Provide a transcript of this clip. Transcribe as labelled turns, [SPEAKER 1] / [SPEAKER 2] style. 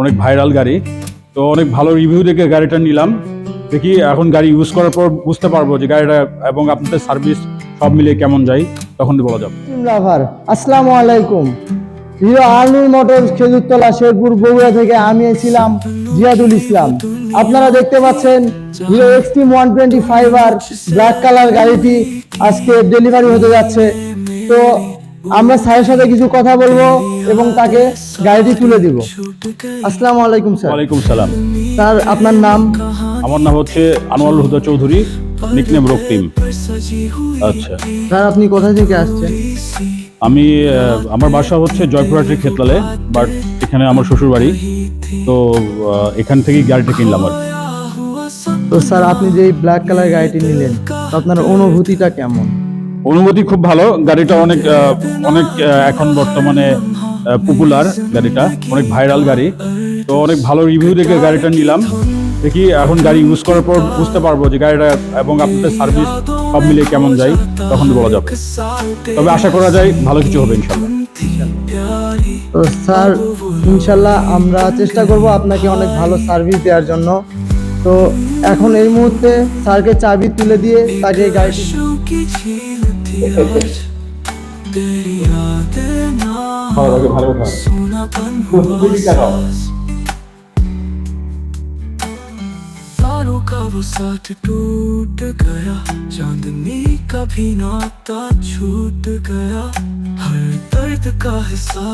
[SPEAKER 1] অনেক ভাইরাল গাড়ি। তো অনেক ভালো রিভিউ দেখে গাড়িটা নিলাম। দেখি এখন গাড়ি ইউজ করার পর বুঝতে পারব যে গাড়িটা এবং আপনাদের সার্ভিস সব মিলিয়ে কেমন যায়, তখন বলা যাবে
[SPEAKER 2] লাভার আসসালামু আলাইকুম। হিরো আলনুর মোটর খেজুরতলা শেরপুর বগুড়া থেকে আমি ছিলাম জিয়াদুল ইসলাম। আপনারা দেখতে পাচ্ছেন Hero Xtreme one twenty five আর ব্ল্যাক কালার গাড়িটি আজকে ডেলিভারি হতে যাচ্ছে। তো আমরা স্যারের সাথে কিছু কথা বলব এবং তাকে গাড়িটি তুলে দিব। আসসালামু আলাইকুম স্যার।
[SPEAKER 1] ওয়ালাইকুম সালাম।
[SPEAKER 2] স্যার আপনার নাম?
[SPEAKER 1] আমার নাম হচ্ছে আনোয়ারুল হুদা চৌধুরী নিকনেম রক্তিম। আচ্ছা।
[SPEAKER 2] স্যার আপনি কোথা থেকে আসছেন?
[SPEAKER 1] আমি আমার বাসা হচ্ছে জয়পুরহাটের ক্ষেতলালে বাট এখানে আমার শ্বশুর বাড়ি তো এখান থেকেই গাড়িটা কিনলাম আর
[SPEAKER 2] তো স্যার আপনি যে ব্ল্যাক কালার গাড়িটি নিলেন তো আপনার অনুভূতিটা কেমন?
[SPEAKER 1] অনুভূতি খুব ভালো। গাড়িটা অনেক অনেক এখন বর্তমানে পপুলার গাড়িটা, অনেক ভাইরাল গাড়ি। তো অনেক ভালো রিভিউ দেখে গাড়িটা নিলাম। দেখি এখন গাড়ি ইউজ করার পর বুঝতে পারব যে গাড়িটা এবং আপনাদের সার্ভিস সব মিলিয়ে কেমন যায়, তখন বলা যাবে। তবে আশা করা যায় ভালো কিছু হবে ইনশাল্লাহ।
[SPEAKER 2] তো স্যার, ইনশাল্লাহ আমরা চেষ্টা করব আপনাকে অনেক ভালো সার্ভিস দেওয়ার জন্য। তো এখন এই মুহূর্তে স্যারকে চাবি তুলে দিয়ে তাকে ভালো
[SPEAKER 3] तारों का वो साथ टूट गया चांदनी का भी नाता छूट गया हर दर्द का हिसाब